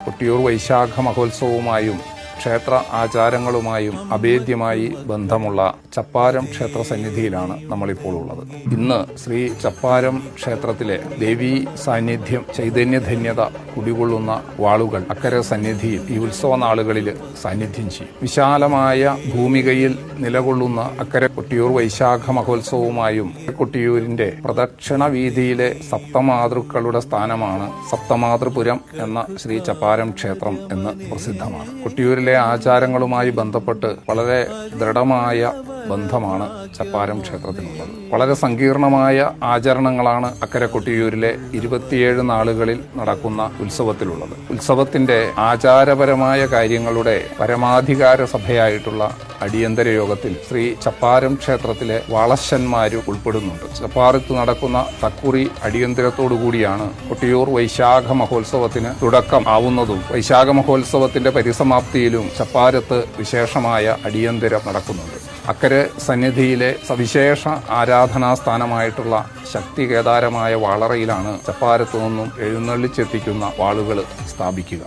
കൊട്ടിയൂർ വൈശാഖ മഹോത്സവവുമായും ക്ഷേത്ര ആചാരങ്ങളുമായും അഭേദ്യമായി ബന്ധമുള്ള ചപ്പാരം ക്ഷേത്ര സന്നിധിയിലാണ് നമ്മളിപ്പോൾ ഉള്ളത്. ഇന്ന് ശ്രീ ചപ്പാരം ക്ഷേത്രത്തിലെ ദേവീ സാന്നിധ്യം ചൈതന്യധന്യത കുടികൊള്ളുന്ന വാളുകൾ അക്കരെ സന്നിധിയിൽ ഈ ഉത്സവ നാളുകളിൽ സാന്നിധ്യം ചെയ്യും. വിശാലമായ ഭൂമികയിൽ നിലകൊള്ളുന്ന അക്കരെ കൊട്ടിയൂർ വൈശാഖ മഹോത്സവവുമായും കൊട്ടിയൂരിന്റെ പ്രദക്ഷിണ വീതിയിലെ സപ്തമാതൃക്കളുടെ സ്ഥാനമാണ് സപ്തമാതൃപുരം എന്ന ശ്രീ ചപ്പാരം ക്ഷേത്രം എന്ന് പ്രസിദ്ധമാണ്. കൊട്ടിയൂരിലെ ആചാരങ്ങളുമായി ബന്ധപ്പെട്ട് വളരെ ദൃഢമായ ബന്ധമാണ് ചപ്പാരം ക്ഷേത്രത്തിനുള്ളത്. വളരെ സങ്കീർണമായ ആചരണങ്ങളാണ് അക്കരെ കൊട്ടിയൂരിലെ ഇരുപത്തിയേഴ് നാളുകളിൽ നടക്കുന്ന ഉത്സവത്തിലുള്ളത്. ഉത്സവത്തിന്റെ ആചാരപരമായ കാര്യങ്ങളുടെ പരമാധികാര സഭയായിട്ടുള്ള അടിയന്തര യോഗത്തിൽ ശ്രീ ചപ്പാരം ക്ഷേത്രത്തിലെ വളശന്മാരും ഉൾപ്പെടുന്നുണ്ട്. ചപ്പാറത്ത് നടക്കുന്ന തക്കുറി അടിയന്തരത്തോടുകൂടിയാണ് കൊട്ടിയൂർ വൈശാഖ മഹോത്സവത്തിന് തുടക്കം ആവുന്നതും വൈശാഖ മഹോത്സവത്തിന്റെ പരിസമാപ്തിയിലും ചപ്പാരത്ത് വിശേഷമായ അടിയന്തരം നടക്കുന്നുണ്ട്. അക്കരെ സന്നിധിയിലെ സവിശേഷ ആരാധനാ സ്ഥാനമായിട്ടുള്ള ശക്തി കേദാരമായ വാളറയിലാണ് ചപ്പാരത്തു നിന്നും എഴുന്നള്ളിച്ചെത്തിക്കുന്ന വാളുകൾ സ്ഥാപിക്കുക.